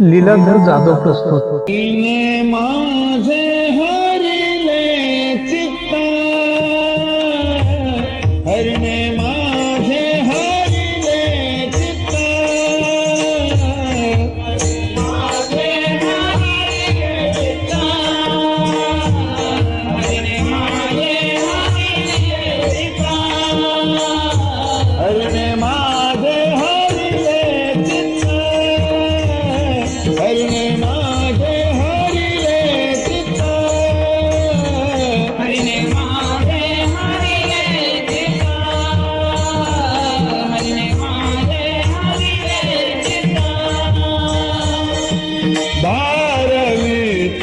लीलाधर जाधव प्रस्तुत. माझे हा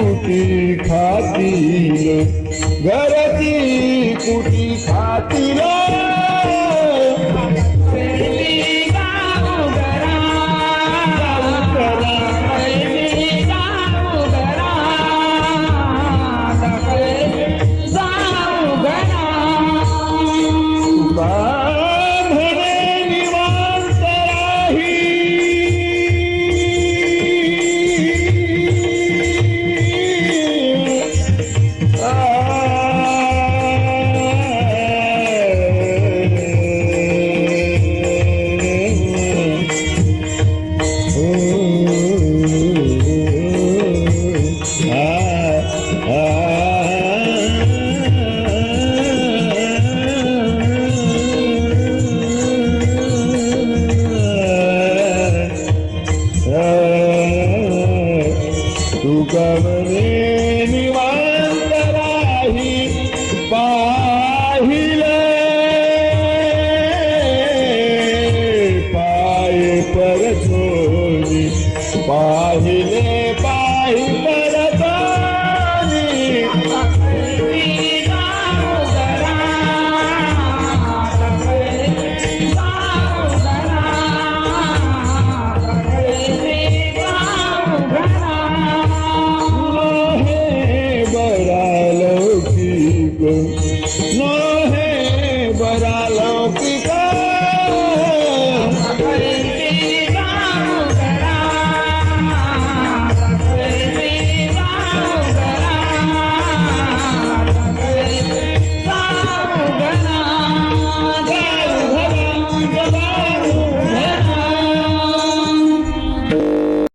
कुटी खातील घरची कुटी खातील. तुकवरे निवांत राही पाहिले. पाय परसोनी पाहिले पाहिले.